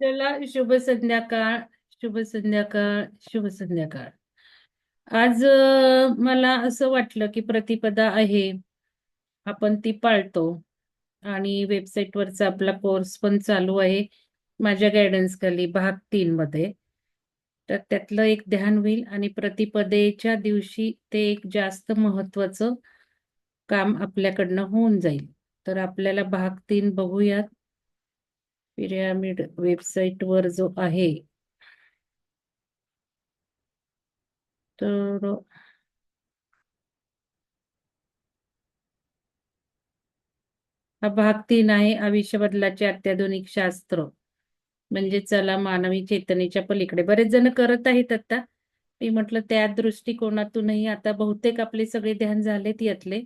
चला शुभ संध्याकाळ शुभ संध्याकाळ शुभ संध्याकाळ. आज मला असं वाटलं की प्रतिपदा आहे. आपण ती पाळतो. आणि वेबसाईटवरचा आपला कोर्स पण चालू आहे. माझ्या गायडन्स खाली भाग तीन मध्ये. तर त्यातलं एक ध्यान होईल आणि प्रतिपदेच्या दिवशी ते एक जास्त महत्वाचं काम आपल्याकडनं होऊन जाईल. तर आपल्याला भाग तीन बघूयात. पिरॅमिड वेबसाईट वर जो आहे तर हा भाग तीन आहे आयुष्य बदलाचे अत्याधुनिक शास्त्र. म्हणजे चला मानवी चेतनेच्या पलीकडे. बरेच जण करत आहेत आता. मी म्हटलं त्या दृष्टिकोनातूनही आता बहुतेक आपले सगळे ध्यान झालेत यातले.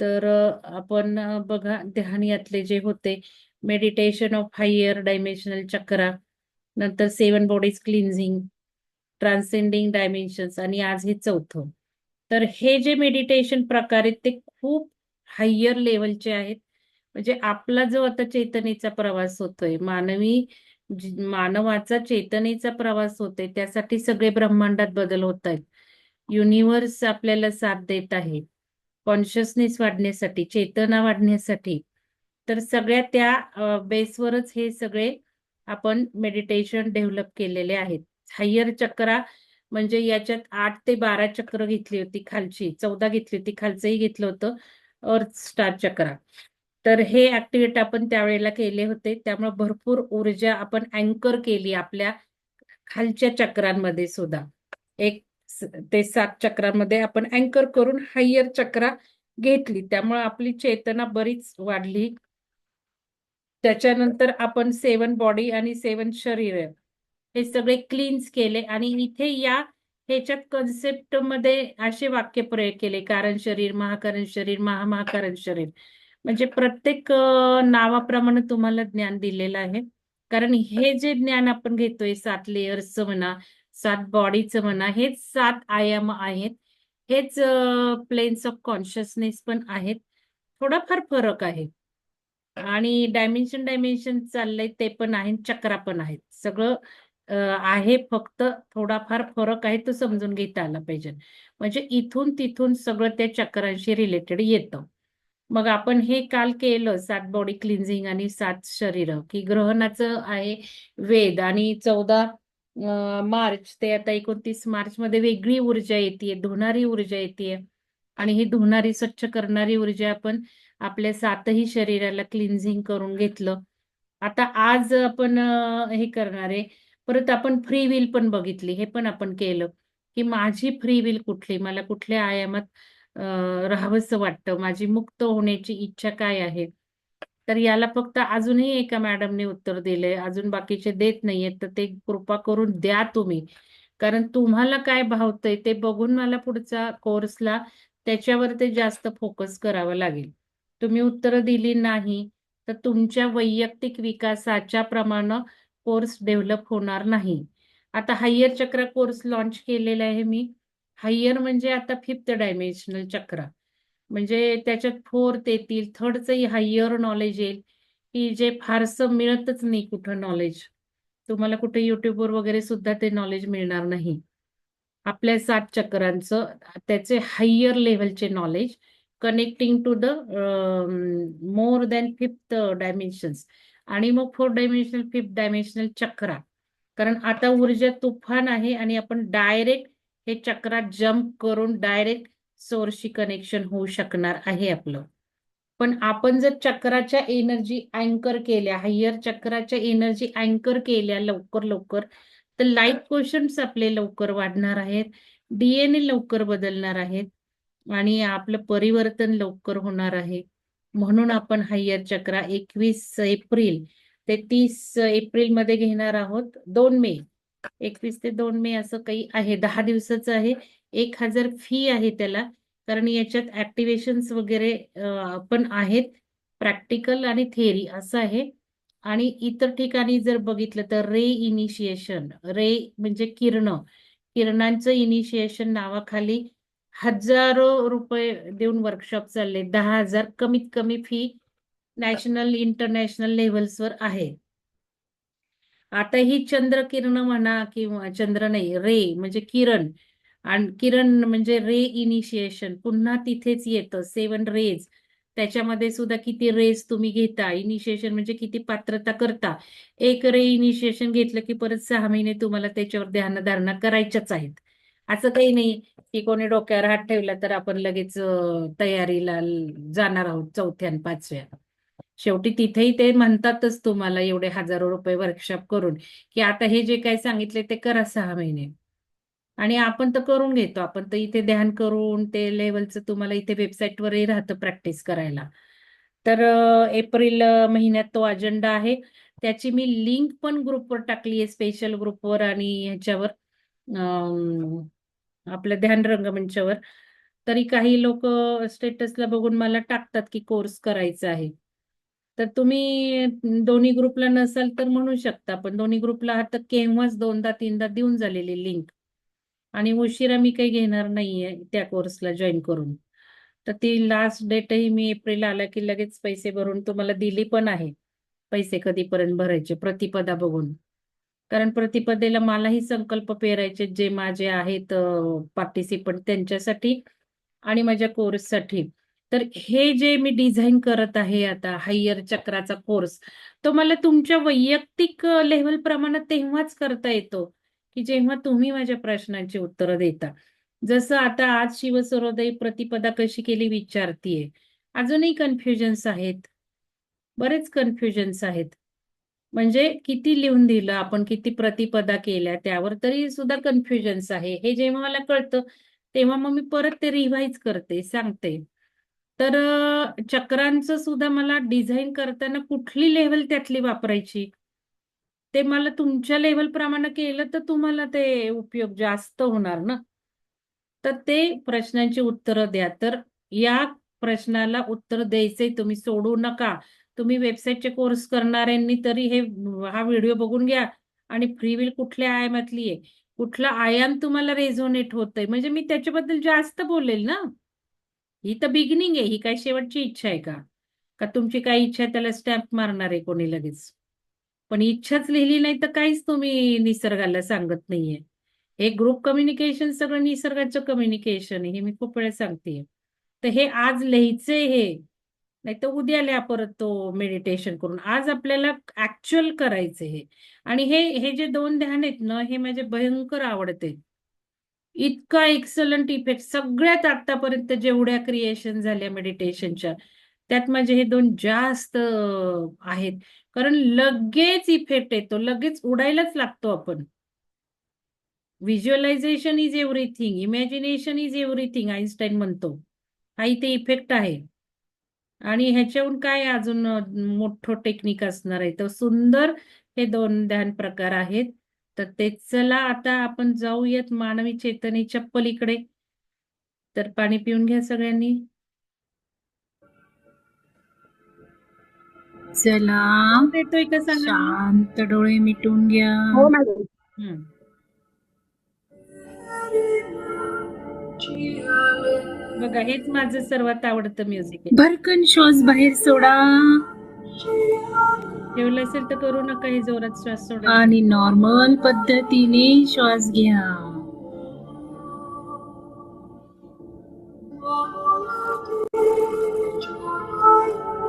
तर आपण बघा ध्यान यातले जे होते meditation of higher dimensional chakra नंतर seven bodies cleansing transcending dimensions आणि आज हे चौथं. तर हे जे मेडिटेशन प्रकार आहेत ते खूप हायर लेवलचे आहेत. म्हणजे आपला जो आता चेतनेचा प्रवास होतोय मानवी मानवाचा चेतनेचा प्रवास होतोय त्यासाठी सगळे ब्रह्मांडात बदल होत आहेत. युनिव्हर्स आपल्याला साथ देत आहे. कॉन्शियसनेस वाढण्यासाठी चेतना वाढण्यासाठी. तर सगळ्या त्या बेसवरच हे सगळे आपण मेडिटेशन डेव्हलप केलेले आहेत. हायर चक्रा म्हणजे याच्यात आठ ते बारा चक्र घेतली होती खालची चौदा घेतली होती खालचंही घेतलं होतं अर्थ स्टार चक्रा. तर हे ऍक्टिव्हेट आपण त्यावेळेला केले होते त्यामुळे भरपूर ऊर्जा आपण अँकर केली आपल्या खालच्या चक्रांमध्ये सुद्धा. एक ते सात चक्रांमध्ये आपण अँकर करून हायर चक्रा घेतली. त्यामुळे आपली चेतना बरीच वाढली. त्याच्यानंतर आपण सेवन बॉडी आणि सेवन शरीर हे सगळे क्लीन्स केले आणि इथे या ह्याच्यात कन्सेप्टमध्ये असे वाक्यप्रयोग केले. कारण शरीर महाकारण शरीर महामहाकारण शरीर. म्हणजे प्रत्येक नावाप्रमाणे तुम्हाला ज्ञान दिलेलं आहे. कारण हे जे ज्ञान आपण घेतोय सात लेअर्स म्हणा सात बॉडीचं म्हणा हेच सात आयाम आहेत. हेच प्लेन्स ऑफ कॉन्शियसनेस पण आहेत. थोडाफार फरक आहे. आणि डायमेन्शन डायमेन्शन चाललंय ते पण आहे चक्रा पण आहेत. सगळं आहे फक्त थोडाफार फरक आहे तो समजून घेता आला पाहिजे. म्हणजे इथून तिथून सगळं त्या चक्रांशी रिलेटेड येतं. मग आपण हे काल केलं सात बॉडी क्लिन्झिंग आणि सात शरीर की ग्रहणाचं आहे वेद आणि चौदा मार्च ते आता एकोणतीस मार्च मध्ये वेगळी ऊर्जा येते धुणारी ऊर्जा येते आणि ही धुणारी स्वच्छ करणारी ऊर्जा आपण आपल्या सातही शरीराला क्लिन्झिंग करून घेतलं. आता आज आपण हे करणार आहे. परत आपण फ्री विल पण बघितली हे पण आपण केलं. की माझी फ्री विल कुठली? मला कुठल्या आयामात राहावंसं वाटतं? माझी मुक्त होण्याची इच्छा काय आहे? तर याला फक्त अजूनही एका मॅडमने उत्तर दिलंय. अजून बाकीचे देत नाहीयेत. तर ते कृपा करून द्या तुम्ही. कारण तुम्हाला काय भावतंय ते बघून मला पुढचा कोर्सला त्याच्यावर ते जास्त फोकस करावं लागेल. तुम्ही उत्तरं दिली नाही तर तुमच्या वैयक्तिक विकासाच्या प्रमाणे कोर्स डेव्हलप होणार नाही. आता हायर चक्र कोर्स लॉन्च केलेला आहे मी. हायर म्हणजे आता फिफ्थ डायमेन्शनल चक्र म्हणजे त्याच्यात फोर्थ येतील थर्डचंही हायर नॉलेज येईल की जे फारसं मिळतच नाही कुठं नॉलेज तुम्हाला कुठे युट्यूबवर वगैरे सुद्धा ते नॉलेज मिळणार नाही. आपल्या सात चक्रांचं त्याचे हायर लेवलचे knowledge connecting to the more than fifth dimensions आणि मग fourth dimensional fifth dimensional chakra. कारण आता ऊर्जा तुफान आहे आणि आपण डायरेक्ट हे चक्रात जम्प करून डायरेक्ट सोर्सशी कनेक्शन होऊ शकणार आहे आपलं. पण आपण जर चक्राच्या एनर्जी अँकर केल्या हायर चक्राच्या एनर्जी अँकर केल्या लवकर लवकर तर लाईफ क्वेश्चन्स आपले लवकर वाढणार आहेत डीएनए लवकर बदलणार आहेत आणि आपलं परिवर्तन लवकर होणार आहे. म्हणून आपण हायर चक्रा एकवीस एप्रिल ते तीस एप्रिलमध्ये घेणार आहोत दोन मे. एकवीस ते दोन मे असं काही आहे दहा दिवसाचं आहे. एक हजार फी आहे त्याला. कारण याच्यात ऍक्टिव्हेशन्स वगैरे पण आहेत. प्रॅक्टिकल आणि थेअरी असं आहे. आणि इतर ठिकाणी जर बघितलं तर रे इनिशिएशन रे म्हणजे किरण. किरणांचं इनिशिएशन नावाखाली हजारो रुपये देऊन वर्कशॉप चालले. दहा हजार कमीत कमी फी नॅशनल इंटरनॅशनल लेव्हल्सवर आहे. आता ही चंद्र किरण म्हणा किंवा चंद्र नाही रे म्हणजे किरण. आणि किरण म्हणजे रे इनिशिएशन पुन्हा तिथेच येतं सेवन रेज त्याच्यामध्ये सुद्धा किती रेज तुम्ही घेता? इनिशिएशन म्हणजे किती पात्रता करता? एक रे इनिशिएशन घेतलं की परत सहा महिने तुम्हाला त्याच्यावर ध्यानधारणा करायच्याच आहेत. असं काही नाही की कोणी डोक्यावर हात ठेवला तर आपण लगेच तयारीला जाणार आहोत चौथ्या आणि पाचव्या. शेवटी तिथेही ते म्हणतातच तुम्हाला एवढे हजारो रुपये वर्कशॉप करून की आता हे जे काही सांगितले ते करा सहा महिने. आणि आपण तर करून घेतो. आपण तर इथे ध्यान करून ते लेवलचं तुम्हाला इथे वेबसाईटवरही राहतं प्रॅक्टिस करायला. तर एप्रिल महिन्यात तो अजेंडा आहे. त्याची मी लिंक पण ग्रुपवर टाकली आहे स्पेशल ग्रुपवर आणि ह्याच्यावर आपल्या ध्यान रंगमंचावर. तरी काही लोक स्टेटसला बघून मला टाकतात की कोर्स करायचा आहे. तर तुम्ही दोन्ही ग्रुपला नसाल तर म्हणू शकता. पण दोन्ही ग्रुपला आहात तर केव्हाच दोनदा तीनदा देऊन झालेली लिंक. आणि उशिरा मी काही घेणार नाहीये त्या कोर्सला जॉईन करून. तर ती लास्ट डेटही मी एप्रिल आला की लगेच पैसे भरून तुम्हाला दिली पण आहे. पैसे कधीपर्यंत भरायचे प्रतिपदा बघून. कारण प्रतिपदेला मलाही संकल्प पेरायचे जे माझे आहेत पार्टिसिपंट त्यांच्यासाठी आणि माझ्या कोर्ससाठी तर हे जे मी डिझाईन करत आहे आता हायर चक्राचा कोर्स तो मला तुमच्या वैयक्तिक लेव्हल प्रमाणात तेव्हाच करता येतो. की जेव्हा तुम्ही माझ्या प्रश्नांची उत्तरं देता. जसं आता आज शिवसरोदय प्रतिपदा कशी केली विचारतीये. अजूनही कन्फ्युजन्स आहेत. बरेच कन्फ्युजन्स आहेत. म्हणजे किती लिहून दिलं आपण किती प्रतिपदा केल्या त्यावर तरी सुद्धा कन्फ्युजन्स आहे. हे जेव्हा मला कळतं तेव्हा मग मी परत ते रिव्हाइज करते सांगते. तर चक्रांचं सुद्धा मला डिझाईन करताना कुठली लेवल त्यातली वापरायची? ते मला तुमच्या लेवल प्रमाणे केलं तर तुम्हाला ते उपयोग जास्त होणार ना. तर ते प्रश्नांची उत्तरं द्या. तर या प्रश्नाला उत्तर द्यायचे तुम्ही सोडू नका. तुम्ही वेबसाईटचे कोर्स करणाऱ्यांनी तरी हे हा व्हिडिओ बघून घ्या. आणि फ्री विल कुठल्या आयामातली आहे? कुठला आयाम तुम्हाला रेझोनेट होतंय? म्हणजे मी त्याच्याबद्दल जास्त बोलेल ना. ही तर बिगिनिंग आहे. ही काय शेवटची इच्छा आहे का? का तुमची काय इच्छा आहे त्याला स्टॅम्प मारणार आहे कोणी लगेच? पण इच्छाच लिहिली नाही तर काहीच तुम्ही निसर्गाला सांगत नाहीये. हे ग्रुप कम्युनिकेशन सगळं निसर्गाचं कम्युनिकेशन हे मी खूप वेळा सांगते. तर हे आज लिहायचंय हे. नाही तर उद्या लिहा परत तो मेडिटेशन करून. आज आपल्याला ऍक्च्युअल करायचं हे. आणि हे हे जे दोन ध्यान आहेत ना हे माझे भयंकर आवडते. इतका एक्सलंट इफेक्ट सगळ्यात आतापर्यंत जेवढ्या क्रिएशन झाल्या मेडिटेशनच्या त्यात माझे हे दोन जास्त आहेत. कारण लगेच इफेक्ट येतो. लगेच उडायलाच लागतो आपण. Visualisation is everything imagination is everything Einstein म्हणतो. हा इथे इफेक्ट आहे. आणि ह्याच्याहून काय अजून मोठं टेक्निक असणार आहे? तर सुंदर हे दोन ध्यान प्रकार आहेत. तर ते चला आता आपण जाऊयात मानवी चेतनेच्या पलीकडे. तर पाणी पिऊन घ्या सगळ्यांनी. चला. येतोय का सांगा शांत डोळे मिटून घ्या. हो मॅडम हम्म. बघा हेच माझं सर्वात आवडतं म्युझिक आहे. भरकन श्वास बाहेर सोडा. ठेवलं असेल तर करू नका हे जोरात श्वास सोडा. आणि नॉर्मल पद्धतीने श्वास घ्या.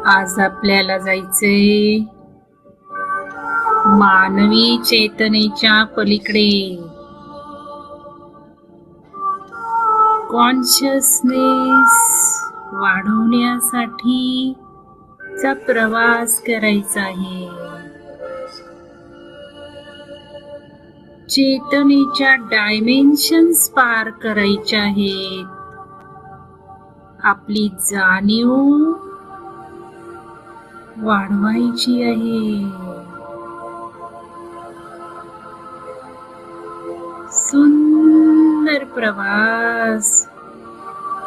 आज आपल्याला जायचंय मानवी चेतनेच्या पलीकडे. कॉन्शियसनेस वाढवण्यासाठी चा प्रवास करायचा आहे. चेतनेच्या डायमेन्शन्स पार करायच्या आहेत. आपली जाणीव वाढवायची आहे. सुंदर प्रवास.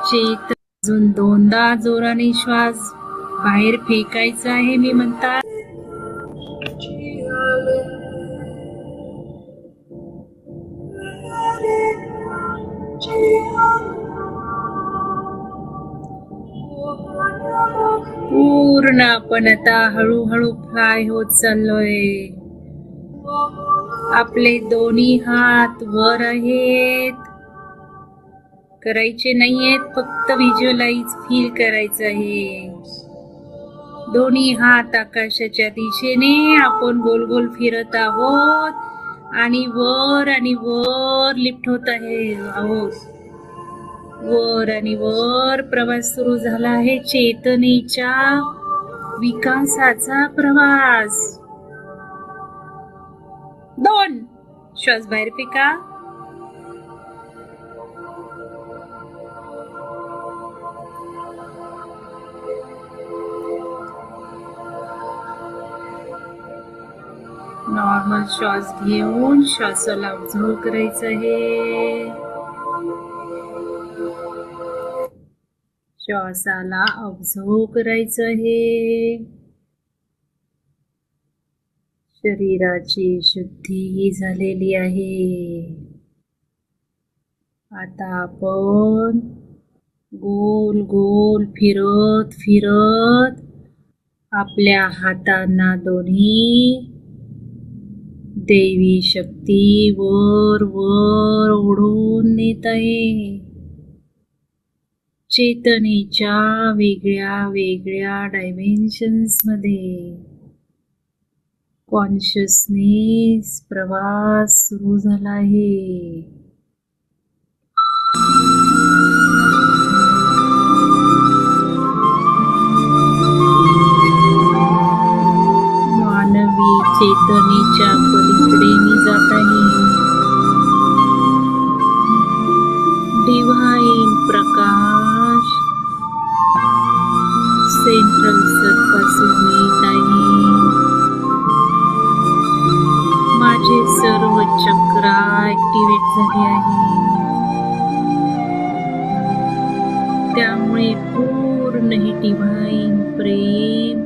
चेत अजून दोनदा जोराने श्वास. बाहेर फेकायचा आहे मी म्हणतात पूर्ण आपण आता हळूहळू फ्लाय होत चाललोय. आपले दोन्ही हात वर आहेत. करायचे नाहीयेत फक्त व्हिज्युअलाइज फील करायचं आहे. दोन्ही हात आकाशाच्या दिशेने आपण गोल गोल फिरत आहोत आणि वर आणि वर लिफ्ट होत आहे. आहोत. वर आणि वर प्रवास सुरू झाला आहे. चेतनेच्या विकासाचा प्रवास. दोन. श्वास बाहेर पिका नॉर्मल श्वास घेऊन श्वासाला उजळ करायचं आहे. श्वासाला ऑब्झर्व करायचं आहे शरीराची शुद्धी झालेली आहे. आता आपण गोल गोल फिरत फिरत आपल्या हातांना दोन्ही देवी शक्ती वर वर ओढून नेत आहे. चेतनेच्या वेगळ्या वेगळ्या डायमेन्शन्समध्ये कॉन्शियसनेस प्रवास सुरू झाला आहे. मानवी चेतनेच्या सेंट्रल सरपासून येत आहे माझे सर्व चक्रा ऍक्टिव्हेट झाले आहे. त्यामुळे पूर्ण हे डिव्हाइन प्रेम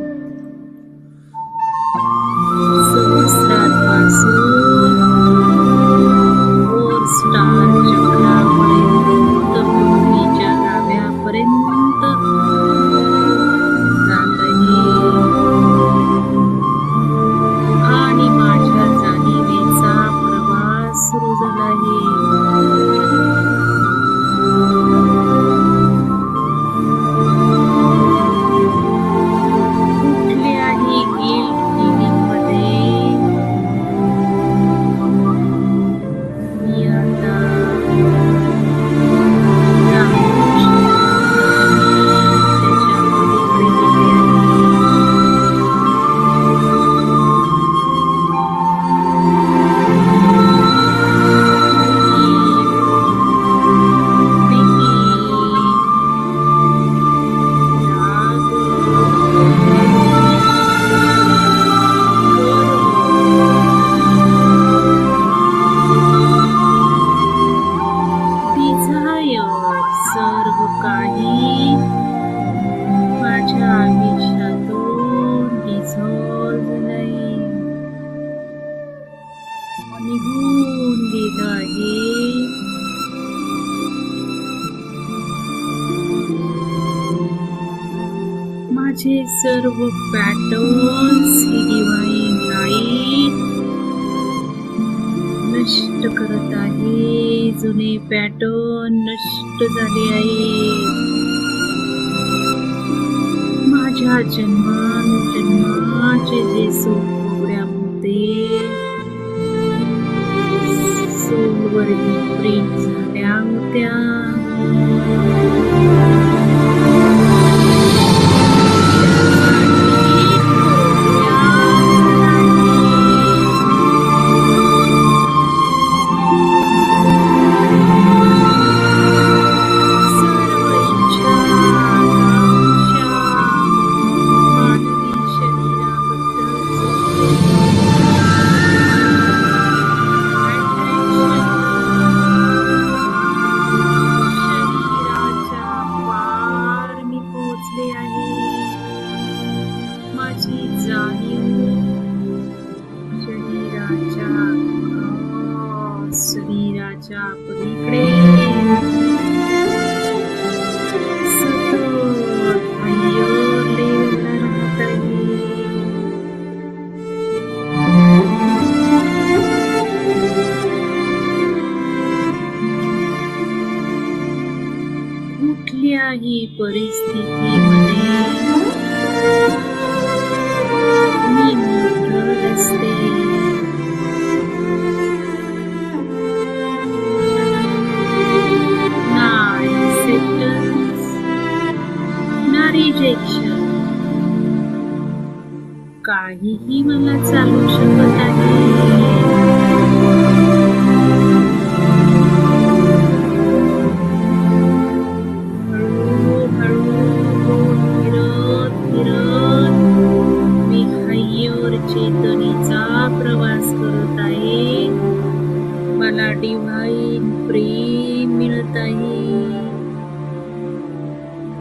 सर्व पॅटर्न्स ही डिवाइन लाइट नष्ट करत आहे जुने पॅटर्न नष्ट झाले आहे. माझ्या जन्मान जन्माचे जे सोल प्रोग्राम होते सोलवर प्रिंट झाल्या होत्या. रिजेक्शन काहीही मला चालू शकत आहे